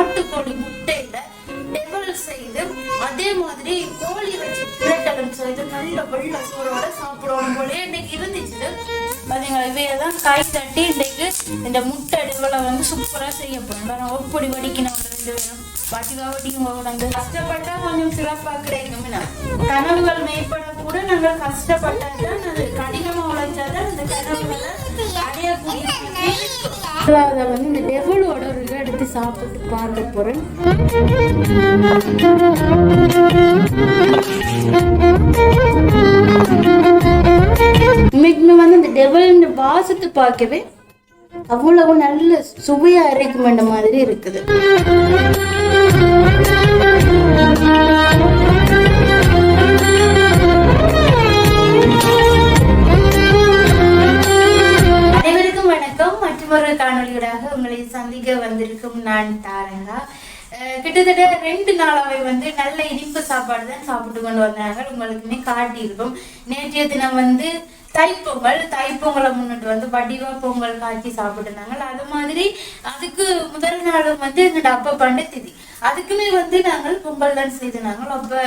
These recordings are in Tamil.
நாட்டுக்கோழி முட்டையில டெவல் செய்து அதே மாதிரி கோழி வச்சு பிரட்டலன் செய்து நல்ல வெள்ள சோறோட சாப்பிடுவோம் போலே. இன்னைக்கு இருந்துச்சு. பாத்தீங்களா இவையதான் காய் தட்டி இன்னைக்கு இந்த முட்டை டெவலை வந்து சூப்பரா செய்ய போறேன் பாருங்க ஒப்படி வடிக்கணும் ரெண்டு பேரும். பாட்டிவா வடிக்கும் கூடாது கஷ்டப்பட்டா கொஞ்சம் சிறப்பாக கிடைக்கும் என்ன? கனவுகள் மேம்பட கூட நாங்கள் கஷ்டப்பட்டாதான் அது கடினமா உழைச்சாதான் அந்த கனவுகளை அடையக்கூடிய அதை வந்து இந்த டெவலோட ஒரு இதை எடுத்து சாப்பிட்டு பார்க்க போறேன் உண்மைக்குமே வந்து இந்த டெவல் வாசத்தை பார்க்கவே அவ்வளவு நல்ல சுவையா இருக்குமென்ற மாதிரி இருக்குது. அனைவருக்கும் வணக்கம். மற்றொரு காணொலியூடாக உங்களை சந்திக்க வந்திருக்கும் நான் தாரங்கா கிட்டத்தட்ட ரெண்டு நாளாவே வந்து நல்ல இனிப்பு சாப்பாடு தான் சாப்பிட்டு கொண்டு வந்தாங்க உங்களுக்குமே காட்டியிருக்கும். நேற்றைய தினம் வந்து தைப்பொங்கல் தைப்பொங்கலை முன்னிட்டு வந்து வடிவா பொங்கல் காய்ச்சி சாப்பிட்டுருந்தாங்க. அது மாதிரி அதுக்கு முதல் நாள் வந்து எங்கட அப்பா பண்ட திதி. அதுக்குமே வந்து நாங்கள் பொங்கல் தான் செய்து நாங்கள். அப்போ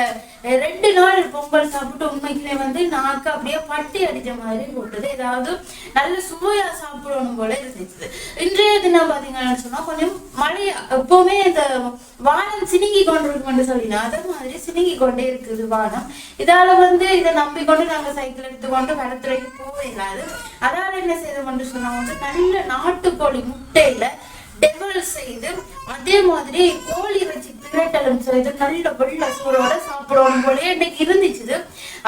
ரெண்டு நாள் பொங்கல் சாப்பிட்டு உண்மைக்குமே வந்து நாக்கு அப்படியே பட்டி அடித்த மாதிரி போட்டது. ஏதாவது நல்ல சுவையா சாப்பிடணும் போல இருந்துச்சு இன்றைய தினம் பார்த்தீங்கன்னு சொன்னா கொஞ்சம் மழை எப்பவுமே இந்த வானம் சினுங்கி கொண்டிருக்கும்னு சொல்லினா அதே மாதிரி சினுங்கி கொண்டே இருக்குது வானம். இதால வந்து இதை நம்பிக்கொண்டு நாங்கள் சைக்கிள் எடுத்துக்கொண்டு கடத்துறைக்கு போக இல்லாது அதால என்ன செய்தோம்னு சொன்னால் வந்து நல்ல நாட்டுக்கோழி முட்டையில டெவல் செய்து அதே மாதிரி கோழி வச்சு பிரட்டலும் செய்து நல்ல வெள்ள சூடோட சாப்பிடணும் போலயே இன்னைக்கு இருந்துச்சு.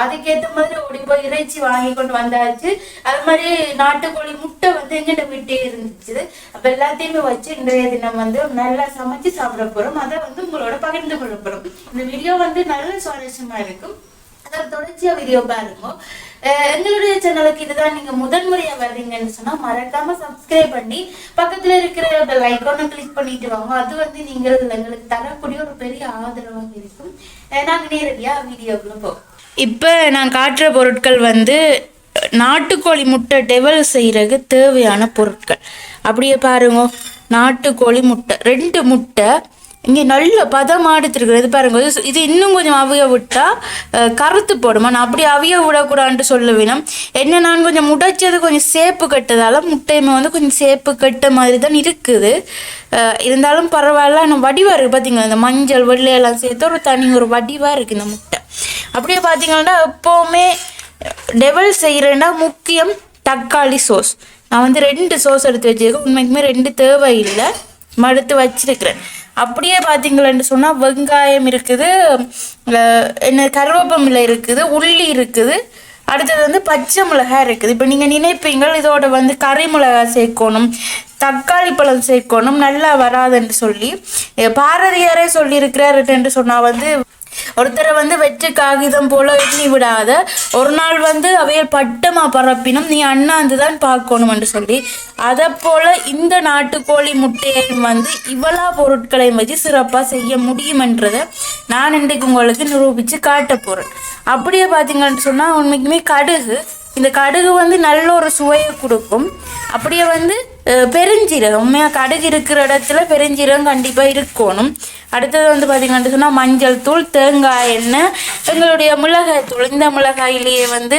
அதுக்கேற்ற மாதிரி ஓடி போய் இறைச்சி வாங்கி கொண்டு வந்தாச்சு. அது மாதிரி நாட்டுக்கோழி முட்டை வந்து எங்கிட்ட விட்டே இருந்துச்சு. அப்ப எல்லாத்தையுமே வச்சு இன்றைய தினம் வந்து நல்லா சமைச்சு சாப்பிட போறோம். அதை வந்து உங்களோட பகிர்ந்து கொள்ள போறோம். இந்த வீடியோ வந்து நல்ல சுவாரஸ்யமா இருக்கும். அதில் தொடர்ச்சியா வீடியோ பாருங்க. எங்களுடைய சேனலுக்கு இதுதான் நீங்க முதன்முறையா வர்றீங்கன்னு சொன்னா மறக்காம சப்ஸ்கிரைப் பண்ணி பக்கத்துல இருக்கிற பெல் ஐக்கானை கிளிக் பண்ணிட்டு வாங்க. அது வந்து நீங்கள் எங்களுக்கு தரக்கூடிய ஒரு பெரிய ஆதரவாக இருக்கும். நாங்கள் நாங்க நேரடியா வீடியோக்குள்ள போவோம். இப்போ நான் காட்டுற பொருட்கள் வந்து நாட்டுக்கோழி முட்டை டெவல் செய்கிறதுக்கு தேவையான பொருட்கள். அப்படியே பாருங்க. நாட்டுக்கோழி முட்டை. ரெண்டு முட்டை. இங்கே நல்ல பதமாக எடுத்துருக்குறது பாருங்க. இது இன்னும் கொஞ்சம் அவிய விட்டா கருத்து போடுமா? நான் அப்படி அவிய விடக்கூடாதுன்ட்டு சொல்ல வேணும். என்ன நான் கொஞ்சம் முடைச்சது கொஞ்சம் சேப்பு கட்டதால முட்டையுமே வந்து கொஞ்சம் சேப்பு கட்ட மாதிரி தான் இருக்குது. இருந்தாலும் பரவாயில்ல நம்ம வடிவாக இருக்குது பார்த்தீங்களா இந்த மஞ்சள் வெள்ளையெல்லாம் சேர்த்து ஒரு தனி ஒரு வடிவாக இருக்குது இந்த முட்டை. அப்படியே பார்த்தீங்கன்னா எப்போவுமே டெவல் செய்கிறேன்னா முக்கியம் தக்காளி சோஸ் நான் வந்து ரெண்டு சோஸ் எடுத்து வச்சிருக்கேன். உண்மைக்குமே ரெண்டு தேவையில்லை. மடுத்து வச்சிருக்கிறேன். அப்படியே பார்த்தீங்களேன்னு சொன்னால் வெங்காயம் இருக்குது என்ன கருவேப்பமில்லை இருக்குது உள்ளி இருக்குது. அடுத்தது வந்து பச்சை மிளகாய் இருக்குது. இப்போ நீங்கள் நினைப்பீங்கள் இதோட வந்து கறி மிளகாய் சேர்க்கணும் தக்காளி பழம் சேர்க்கணும் நல்லா வராதுன்னு சொல்லி. பாரதியாரே பாரதியாரே சொல்லியிருக்கிறாருன்னு சொன்னால் வந்து ஒருத்தரை வந்து வெற்றி காகிதம் போல எண்ணி விடாத. ஒரு நாள் வந்து அவையில் பட்டமா பரப்பினும் நீ அண்ணாந்து தான் பார்க்கணும் என்று சொல்லி அதை போல இந்த நாட்டுக்கோழி முட்டையையும் வந்து இவ்வளா பொருட்களையும் வச்சு சிறப்பாக செய்ய முடியுமென்றதை நான் இன்றைக்கு உங்களுக்கு நிரூபிச்சு காட்ட போகிறேன் அப்படியே பார்த்தீங்கன்னு சொன்னா உண்மைக்குமே கடுகு. இந்த கடுகு வந்து நல்ல ஒரு சுவையை கொடுக்கும். அப்படியே வந்து பெருஞ்சீரகம். உண்மையாக கடுகு இருக்கிற இடத்துல பெருஞ்சீரகம் கண்டிப்பாக இருக்கணும். அடுத்தது வந்து பார்த்தீங்கன்னு சொன்னால் மஞ்சள் தூள் தேங்காய் எண்ணெய் எங்களுடைய மிளகாய் தூள். இந்த மிளகாயிலேயே வந்து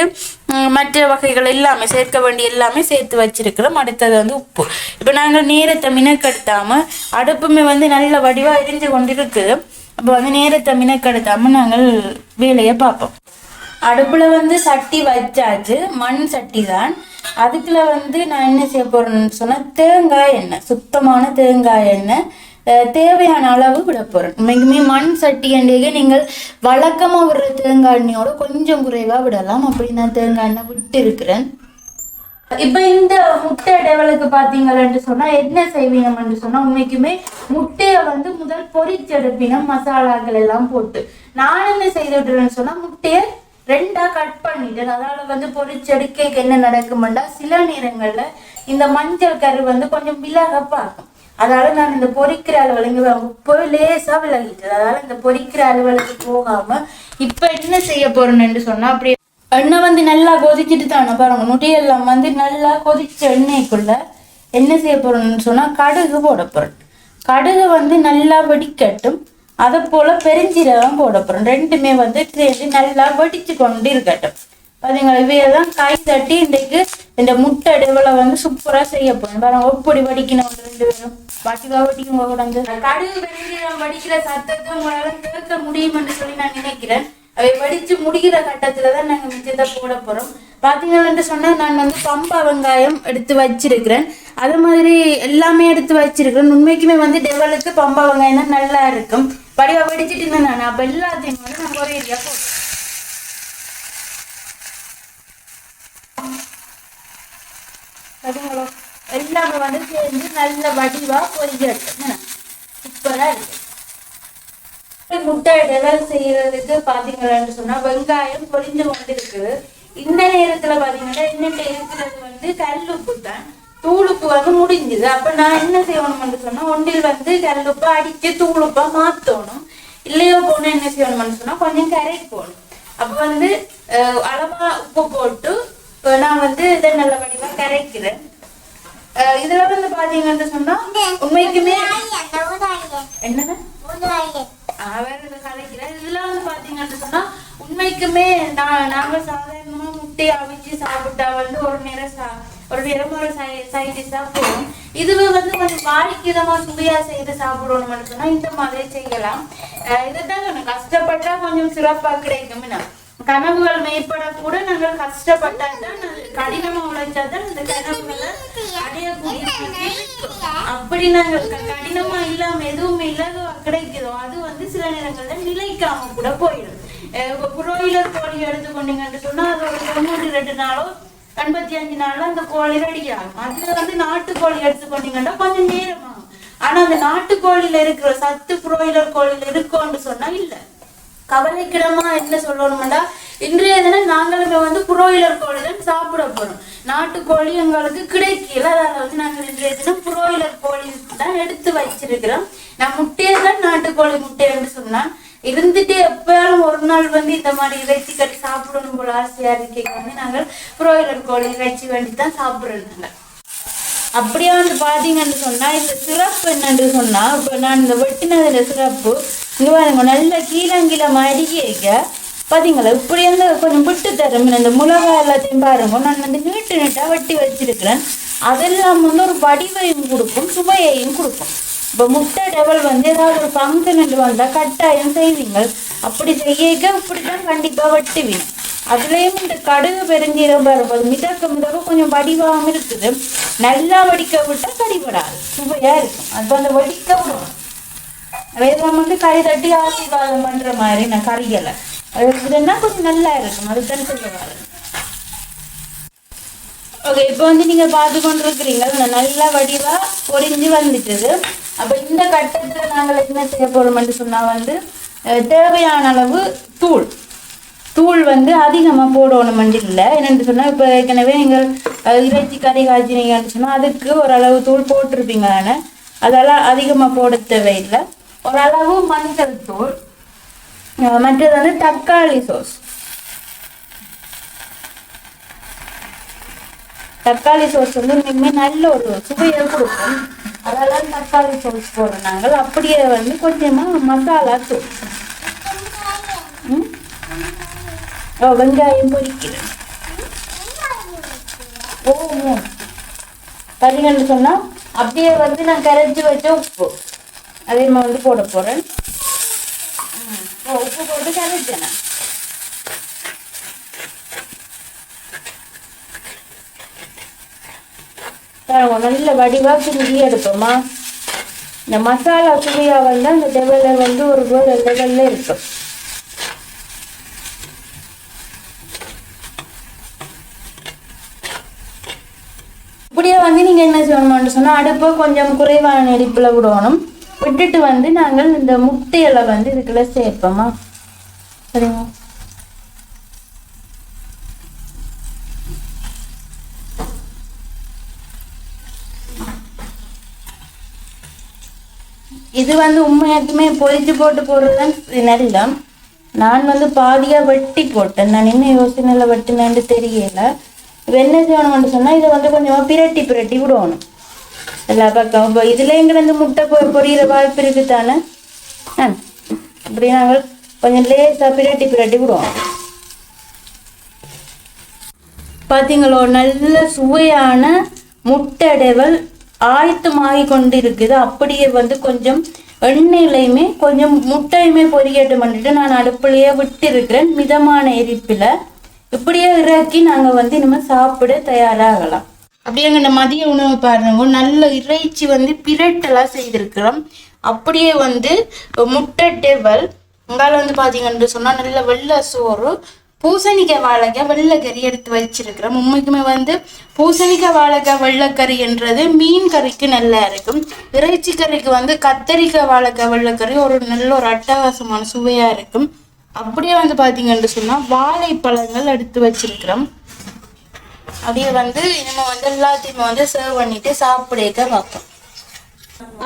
மற்ற வகைகள் எல்லாமே சேர்க்க வேண்டிய எல்லாமே சேர்த்து வச்சிருக்கிறோம். அடுத்தது வந்து உப்பு. இப்போ நாங்கள் நேரத்தை மினக்கெடுத்தாமல் அடுப்புமே வந்து நல்ல வடிவாக எரிஞ்சு கொண்டு இருக்குது அப்போ வந்து நேரத்தை மினக்கெடுத்தாமல் நாங்கள் வேலையை பார்ப்போம். அடுப்புல வந்து சட்டி வச்சாச்சு மண் சட்டி தான் அதுக்குள்ள வந்து நான் என்ன செய்ய போறேன்னு சொன்னா தேங்காய் எண்ணெய் சுத்தமான தேங்காய் எண்ணெய் அஹ் தேவையான அளவு விட போறேன். உண்மைக்குமே மண் சட்டி எண்ணெயை நீங்கள் வழக்கமா விடுற தேங்காய் எண்ணெயோட கொஞ்சம் குறைவா விடலாம். அப்படி நான் தேங்காய் எண்ணெய் விட்டு இருக்கிறேன் இப்ப இந்த முட்டை டெவலுக்கு பாத்தீங்கன்னு சொன்னா என்ன செய்வீங்கன்னு சொன்னா உண்மைக்குமே முட்டையை வந்து முதல் பொரிச்செடுப்பினம் மசாலாக்கள் எல்லாம் போட்டு. நான் என்ன செய்துட்டுறேன்னு சொன்னா முட்டையை ரெண்டா கட் பண்ணிட்டேன் அதனால வந்து பொரிச்செடுக்க என்ன நடக்கும்டா? சில நேரங்கள்ல இந்த மஞ்சள் கரு வந்து கொஞ்சம் விலக பார்க்கும் அதனால நான் இந்த பொறிக்கிற அலுவலங்க போய் லேசா விலகிட்டது. அதால இந்த பொறிக்கிற அலுவலுக்கு போகாம இப்ப என்ன செய்ய போறேன்னு சொன்னா அப்படியே எண்ணெய் வந்து நல்லா கொதிச்சுட்டு தானே பாருங்க. நுட்டியெல்லாம் வந்து நல்லா கொதிச்ச எண்ணெய்க்குள்ள என்ன செய்ய போறோம்னு சொன்னா கடுகு போட போறேன். கடுகு வந்து நல்லா வெடிக்கட்டும். அதை போல பெருஞ்சீரகம் போட போறோம் ரெண்டுமே வந்து சேர்ந்து நல்லா வெடிச்சு கொண்டு இருக்கட்டும். பாத்தீங்களா? இவையெல்லாம் காய் தட்டி இன்றைக்கு இந்த முட்டை டெவலை வந்து சூப்பராக செய்ய போறோம். பாருங்க ஒப்படி வடிக்கணும் ரெண்டு பேரும்? பாட்டிக்கா வடிக்கும் கூடாது கடுகு பெருஞ்சீரகம் வடிக்கிற சத்தத்தை உங்களால கேட்க முடியும்னு சொல்லி நான் நினைக்கிறேன். அவை வடிச்சு முடிகிற கட்டத்தில் தான் நாங்கள் மிச்சத்தை போட போகிறோம் பார்த்தீங்கன்னு சொன்னால் நான் வந்து பம்பா வெங்காயம் எடுத்து வச்சிருக்கிறேன். அது மாதிரி எல்லாமே எடுத்து வச்சிருக்கிறேன். உண்மைக்குமே வந்து டெவலுக்கு பம்பா வெங்காயம் தான் நல்லா இருக்கும். படிவா வடிச்சிட்டு இருந்தேன் நான். அப்ப எல்லாத்தையும் வந்து நான் ஒரே ஏரியா அதுங்களோ எல்லாமே வந்து சேர்ந்து நல்ல வடிவா பொரிக்கிறது சூப்பரா இருக்கு. முட்டை டெவல் செய்யறதுக்கு பாத்தீங்கன்னு சொன்னா வெங்காயம் பொரிஞ்சு கொண்டு இந்த நேரத்துல பாத்தீங்கன்னா இன்னும் இருக்கிறது வந்து கல்லுப்பு தான். தூளுப்பு வந்து முடிஞ்சுது. அப்ப நான் என்ன செய்யணும்னு சொன்னா ஒன்றில் வந்து கல்லுப்பா அடிச்சு தூளுப்பா மாத்தணும். இல்லையோ போனா என்ன செய்யணும்னு சொன்னா கொஞ்சம் கரைக்கணும் அப்ப வந்து அஹ், அளவா உப்பு போட்டு நான் வந்து இதை நல்ல வடிவா கரைக்கிறேன். அஹ், இதுல வந்து பாத்தீங்கன்னு சொன்னா உண்மைக்குமே என்னன்னா அவர் இதை கலைக்கிறார் இதுல வந்து பாத்தீங்கன்னு சொன்னா உண்மைக்குமே நான் நாங்க சாதாரணமா முட்டையை அவிச்சு சாப்பிட்டா வந்து ஒரு நேரம் சா ஒரு நேரம் ஒரு சைடு சாப்பிடுவோம் இதுவே வந்து கொஞ்சம் வாடிக்கைதமா சுவையா செய்து சாப்பிடணும்னு சொன்னா இந்த மாதிரி செய்யலாம். இதுதான் கொஞ்சம் கஷ்டப்பட்டா கொஞ்சம் சிறப்பா கிடைக்கும் கனவுகள் மேற்பட கூட நாங்கள் கஷ்டப்பட்டா தான் அது கடினமா உழைச்சா தான் இந்த கனவுகளை அடையக்கூடிய அப்படி நாங்கள் கடினமா இல்லாம எதுவுமே இல்லாத கிடைக்குதோ அது வந்து சில நேரங்கள்ல நிலைக்காம கூட போயிடும். அஹ் புரோயிலர் கோழி எடுத்துக்கொண்டீங்கன்னு சொன்னா அது ஒரு தொண்ணூற்றி ரெண்டு நாளோ எண்பத்தி அஞ்சு நாள்ல அந்த கோழி ரெடியாகும் அதுல வந்து நாட்டுக்கோழி எடுத்துக்கொண்டீங்கன்னா கொஞ்சம் நேரம்? ஆனா அந்த நாட்டுக்கோழியில இருக்கிற சத்து புரோயிலர் கோழியில இருக்கோன்னு சொன்னா இல்ல. கவலைக்கிடமா என்ன சொல்லணும்னா இன்றைய தினம் நாங்களுமே வந்து புரோயிலர் கோழி தான் சாப்பிட போறோம். நாட்டுக்கோழி எங்களுக்கு கிடைக்கல. அதனால வந்து நாங்கள் இன்றைய தினம் புரோயிலர் கோழி தான் எடுத்து வச்சிருக்கிறோம். நான் முட்டையை தான் நாட்டுக்கோழி முட்டைன்னு சொன்னா இருந்துட்டு எப்பயாலும் ஒரு நாள் வந்து இந்த மாதிரி இறைச்சி கட்டி சாப்பிடணும் போல ஆசையா இருக்கீங்க வந்து நாங்கள் புரோயிலர் கோழி இறைச்சி வேண்டி தான் சாப்பிடுறோம். நாங்கள் அப்படியே வந்து பாத்தீங்கன்னு சொன்னா இந்த சிறப்பு என்னன்னு சொன்னா இப்ப நான் இந்த வெட்டினதுல சிறப்பு. இங்க பாருங்க நல்ல கீழங்கில மடிக்க பாத்தீங்களா? இப்படி வந்து கொஞ்சம் விட்டு தரும் இந்த மிளகாய் எல்லாத்தையும் பாருங்க. நான் வந்து நீட்டு நீட்டா வெட்டி வச்சிருக்கிறேன். அதெல்லாம் வந்து ஒரு வடிவையும் கொடுக்கும் சுவையையும் கொடுக்கும். இப்போ முட்டை டபுள் வந்து ஏதாவது ஒரு ஃபங்க்ஷன் வந்தா கட்டாயம் செய்வீங்க. அப்படி செய்யக்க இப்படிதான் கண்டிப்பா வெட்டுவீங்க அதுலயும் இந்த கடுகு பெருஞ்சீரம் வரும்போது மிதக்க மிதக்க கொஞ்சம் வடிவாகவும் இருக்குது. நல்லா வடிக்க விட்டா கடிபடாது சுவையா இருக்கும். அது அந்த வடிக்க விடும். வேதம் வந்து கை தட்டி ஆசீர்வாதம் பண்ற மாதிரி நான் கறிகளை அது இதுன்னா கொஞ்சம் நல்லா இருக்கும். அதுதான் சொல்ல வரேன். ஓகே இப்போ வந்து நீங்க பார்த்து கொண்டு இருக்கிறீங்க நல்லா வடிவா பொறிஞ்சு வந்துட்டுது. அப்ப இந்த கட்டத்துல நாங்கள் என்ன செய்ய போறோம்னு சொன்னா வந்து தேவையான அளவு தூள். தூள் வந்து அதிகமாக போடணும் இல்லை. என்னென்னு சொன்னால் இப்போ ஏற்கனவே நீங்கள் இறைச்சி கறி காய்ச்சினீங்கன்னு சொன்னால் அதுக்கு ஓரளவு தூள் போட்டிருப்பீங்க ஆனால் அதெல்லாம் அதிகமாக போட தேவையில்லை. ஓரளவு மஞ்சள் தூள். மற்றது வந்து தக்காளி சோஸ் தக்காளி சோஸ் வந்து மிக நல்ல ஒரு சுவையை கொடுக்கும். அதெல்லாம் தக்காளி சோஸ் போடுறோம் நாங்கள் அப்படியே வந்து கொஞ்சமா மசாலா தூள் ஓ வெங்காயம் பொரிக்கிறேன் ஓ ஓ. பார்த்தீங்கன்னு சொன்னா அப்படியே வந்து நான் கரைச்சி வச்ச உப்பு. அதே மாதிரி வந்து போட போறேன். ம். உப்பு போட்டு கரைச்சேன் நான். நல்ல வடிவாக கிண்டி எடுப்போமா இந்த மசாலா சுவையாக வந்து அந்த லெவல்ல வந்து ஒரு கோல் லெவல்ல இருக்கும். இப்படியே வந்து நீங்கள் என்ன செய்யணும்னு சொன்னால் அடுப்பை கொஞ்சம் குறைவான நெருப்புல விடணும். விட்டுட்டு வந்து நாங்கள் இந்த முட்டையில வந்து இதுக்குள்ள சேர்ப்போமா சரிங்களா இது வந்து உண்மையாக்குமே பொறிச்சு போட்டு போடுறதுதான் நல்ல நான் வந்து பாதியாக வெட்டி போட்டேன். நான் என்ன யோசனையில் வெட்டினேன்னு தெரியல. இப்ப என்ன செய்யணும்னு சொன்னால் இதை வந்து கொஞ்சமாக பிரட்டி பிரட்டி விடணும். எல்லா பக்கம் இப்போ இதில் கிடந்து முட்டை பொ பொரியிற வாய்ப்பு இருக்குது தானே ஆ இப்படி நாங்கள் கொஞ்சம் லேசாக பிரட்டி பிரட்டி விடுவோம். பார்த்தீங்களோ நல்ல சுவையான முட்டை அடைவல் ஆயத்தமாகி கொண்டு இருக்குது அப்படியே வந்து கொஞ்சம் எண்ணெயிலையுமே கொஞ்சம் முட்டையுமே பொரியட்டும் பண்ணிட்டு நான் அடுப்புலையே விட்டிருக்கிறேன். மிதமான எரிப்பில். இப்படியே இறக்கி நாங்கள் வந்து இனிமேல் சாப்பிட தயாராகலாம். அப்படியே எங்க மதிய உணவு பாருங்க. நல்ல இறைச்சி வந்து பிரட்டெல்லாம் செய்திருக்கிறோம். அப்படியே வந்து முட்டை டெவல் உங்களால வந்து பார்த்தீங்கன்னு சொன்னால் நல்ல வெள்ளை சோறு பூசணிக்காய் வாழைக்காய் வெள்ளைக்கறி எடுத்து வச்சிருக்கிறோம். உண்மைக்குமே வந்து பூசணிக்காய் வாழைக்காய் வெள்ளைக்கறின்றது மீன் கறிக்கு நல்லா இருக்கும். இறைச்சி கறிக்கு வந்து கத்தரிக்காய் வாழைக்காய் வெள்ளைக்கறி ஒரு நல்ல ஒரு அட்டகாசமான சுவையாக இருக்கும். அப்படியே வந்து பார்த்தீங்கன்னு சொன்னால் வாழைப்பழங்கள் எடுத்து வச்சிருக்கிறோம். அப்படியே வந்து நம்ம வந்து எல்லாத்தையுமே வந்து சர்வ் பண்ணிட்டு சாப்பிடக்க பார்ப்போம்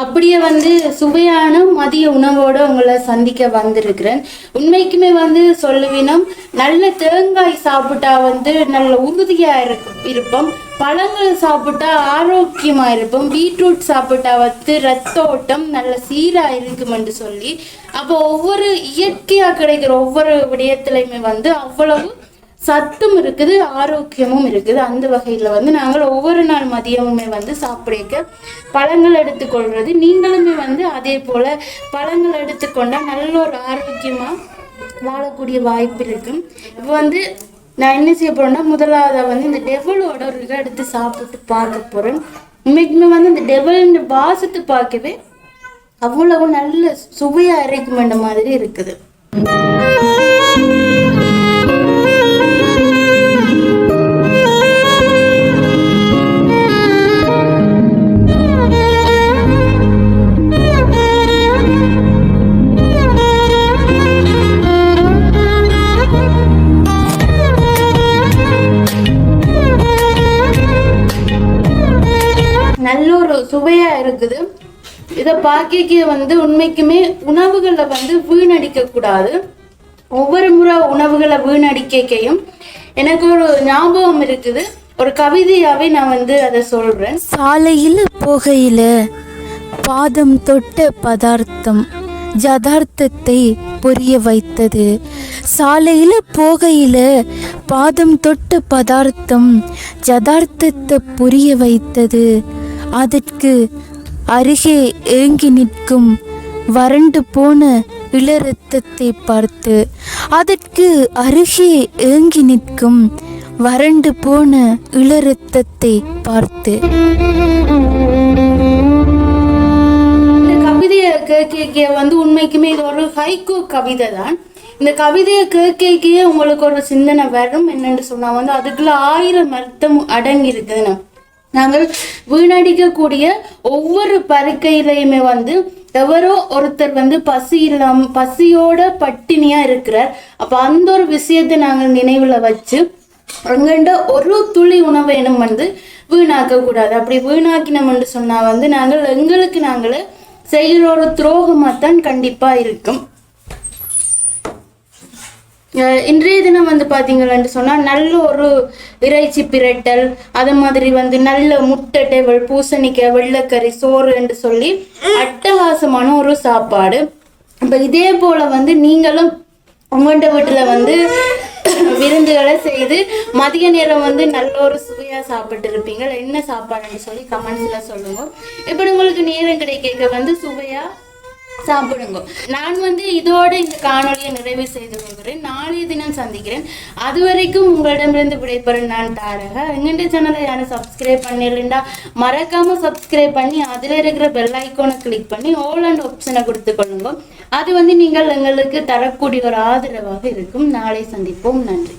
அப்படியே வந்து சுவையான மதிய உணவோடு உங்களை சந்திக்க வந்திருக்கிறேன். உண்மைக்குமே வந்து சொல்லுவினும் நல்ல தேங்காய் சாப்பிட்டா வந்து நல்ல உறுதியாக இருக்கு இருப்போம். பழங்கள் சாப்பிட்டா ஆரோக்கியமாக இருப்போம். பீட்ரூட் சாப்பிட்டா வந்து ரத்த ஓட்டம் நல்ல சீராக இருக்கும் என்று சொல்லி அப்போ ஒவ்வொரு இயற்கையாக கிடைக்கிற ஒவ்வொரு விடயத்திலையுமே வந்து அவ்வளவு சத்தும் இருக்குது ஆரோக்கியமும் இருக்குது. அந்த வகையில் வந்து நாங்கள் ஒவ்வொரு நாள் மதியமுமே வந்து சாப்பிடக்க பழங்கள் எடுத்துக்கொள்வது. நீங்களுமே வந்து அதே போல் பழங்கள் எடுத்துக்கொண்டால் நல்ல ஒரு ஆரோக்கியமாக வாழக்கூடிய வாய்ப்பு இருக்கும் இப்போ வந்து நான் என்ன செய்ய போகிறேன்னா முதலாவதாக வந்து இந்த டெவலோட ஒரு இதை எடுத்து சாப்பிட்டு பார்க்க போகிறேன் உண்மைக்குமே வந்து இந்த டெவல் வாசத்தை பார்க்கவே அவ்வளவு நல்ல சுவையாக இருக்கும் மாதிரி இருக்குது. சுவையாக சுவையா இருக்குது. இதை பார்க்க வந்து உண்மைக்குமே உணவுகளை வந்து வீணடிக்க கூடாது. ஒவ்வொரு முறை உணவுகளை வீணடிக்கையும் எனக்கு ஒரு ஞாபகம் இருக்குது. ஒரு கவிதையாவே நான் வந்து அதை சொல்றேன். சாலையில் போகையில பாதம் தொட்ட பதார்த்தம் ஜதார்த்தத்தை புரிய வைத்தது. சாலையில் போகையில பாதம் தொட்ட பதார்த்தம் ஜதார்த்தத்தை புரிய வைத்தது. அதற்கு அருகே ஏங்கி நிற்கும் வறண்டு போன இளரத்தத்தை பார்த்து அதற்கு அருகே ஏங்கி நிற்கும் வறண்டு போன இளரத்தத்தை பார்த்து. இந்த கவிதையை கேட்க வந்து உண்மைக்குமே இது ஒரு ஹைகோ கவிதை தான். இந்த கவிதையை கேட்கே உங்களுக்கு ஒரு சிந்தனை வரும். என்னன்னு சொன்னா வந்து அதுக்குள்ள ஆயிரம் அர்த்தம் அடங்கி இருக்குதுன்னு நாங்கள் வீணடிக்கக்கூடிய ஒவ்வொரு பருக்கையிலையுமே வந்து எவரோ ஒருத்தர் வந்து பசி இல்லாம பசியோட பட்டினியா இருக்கிறார். அப்ப அந்த ஒரு விஷயத்தை நாங்கள் நினைவுல வச்சு அங்கண்ட ஒரு துளி உணவேனும் வந்து வீணாக்க கூடாது அப்படி என்று சொன்னா வந்து நாங்கள் எங்களுக்கு நாங்களே செய்கிற ஒரு துரோகமாக தான் கண்டிப்பா இருக்கும். இன்றைய தினம் வந்து பார்த்தீங்கன்னு சொன்னால் நல்ல ஒரு இறைச்சி பிரட்டல் அது மாதிரி வந்து நல்ல முட்டை டேபிள் பூசணிக்காய் வெள்ளைக்கறி சோறு என்று சொல்லி அட்டகாசமான ஒரு சாப்பாடு. இப்போ இதே போல வந்து நீங்களும் உங்கள்கிட்ட வீட்டில் வந்து விருந்துகளை செய்து மதிய நேரம் வந்து நல்ல ஒரு சுவையாக சாப்பிட்டு இருப்பீங்க. என்ன சாப்பாடுன்னு சொல்லி கமெண்ட்ஸில் சொல்லுங்க. இப்படி உங்களுக்கு நேரம் கிடைக்க வந்து சுவையாக சாப்பிடுங்க. நான் வந்து இதோட இந்த காணொளியை நிறைவு செய்து கொள்கிறேன். நாளைய தினம் சந்திக்கிறேன். அது வரைக்கும் உங்களிடமிருந்து விடைபெறும் நான் தாரக. எங்கள்ட சேனலை யாரும் சப்ஸ்கிரைப் பண்ணிடலண்டா மறக்காமல் சப்ஸ்கிரைப் பண்ணி அதில் இருக்கிற பெல் ஐக்கோனை கிளிக் பண்ணி ஆல் அண்ட் ஆப்ஷனை கொடுத்து கொள்ளுங்க. அது வந்து நீங்கள் எங்களுக்கு தரக்கூடிய ஒரு ஆதரவாக இருக்கும். நாளை சந்திப்போம். நன்றி.